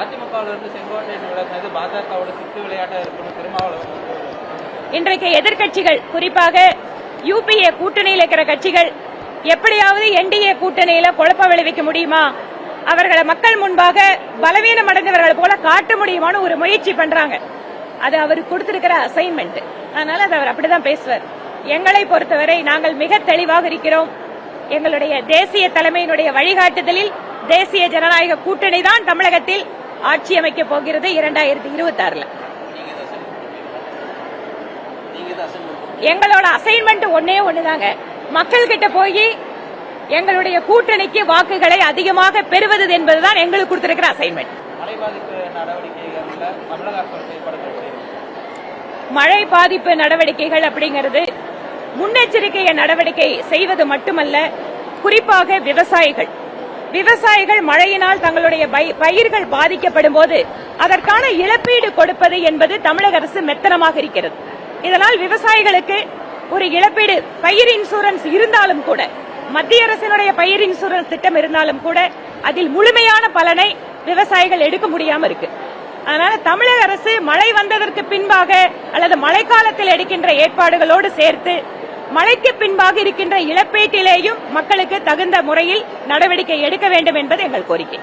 அதிமுகவில் இருந்து செங்கோட்டையன் விலகினது பாஜகவோட சித்து விளையாட்டா இருக்குன்னு திருமாவளவன் இன்றைக்கு எதிர்கட்சிகள் குறிப்பாக யூபிஏ கூட்டணியில் இருக்கிற கட்சிகள் எப்படியாவது என்டிஏ கூட்டணியில குழப்பம் விளைவிக்க முடியுமா? அவர்களை மக்கள் முன்பாக பலவீனம் அடைந்தவர்கள் போல காட்ட முடியுமான்னு ஒரு முயற்சி பண்றாங்க. அது அவர் கொடுத்திருக்கிற அசைன்மெண்ட் அதனால அது அவர் அப்படிதான் பேசுவார். எங்களை பொறுத்தவரை நாங்கள் மிக தெளிவாக இருக்கிறோம். எங்களுடைய தேசிய தலைமையினுடைய வழிகாட்டுதலில் தேசிய ஜனநாயக கூட்டணி தான் தமிழகத்தில் ஆட்சி அமைக்க போகிறது இரண்டாயிரத்தி இருபத்தி ஆறுல எங்களோட அசைன்மெண்ட் ஒன்னே ஒண்ணுதாங்க. மக்கள் கிட்ட போய் எங்களுடைய கூட்டணிக்கு வாக்குகளை அதிகமாக பெறுவது என்பதுதான் எங்களுக்கு கொடுத்திருக்கிற அசைன்மெண்ட் மழை பாதிப்பு நடவடிக்கைகள் அப்படிங்கிறது முன்னெச்சரிக்கை நடவடிக்கை செய்வது மட்டுமல்ல குறிப்பாக விவசாயிகள். விவசாயிகள் மழையினால் தங்களுடைய பயிர்கள் பாதிக்கப்படும் போது அதற்கான இழப்பீடு கொடுப்பது என்பது தமிழக அரசு மெத்தனமாக இருக்கிறது. இதனால் விவசாயிகளுக்கு ஒரு இழப்பீடு பயிர் இன்சூரன்ஸ் இருந்தாலும் கூட மத்திய அரசினுடைய பயிர் இன்சூரன்ஸ் திட்டம் இருந்தாலும் கூட அதில் முழுமையான பலனை விவசாயிகள் எடுக்க முடியாம இருக்கு. அதனால தமிழக அரசு மழை வந்ததற்கு பின்பாக அல்லது மழைக்காலத்தில் எடுக்கின்ற ஏற்பாடுகளோடு சேர்த்து மழைக்கு பின்பாக இருக்கின்ற இழப்பீட்டிலேயும் மக்களுக்கு தகுந்த முறையில் நடவடிக்கை எடுக்க வேண்டும் என்பது எங்கள் கோரிக்கை.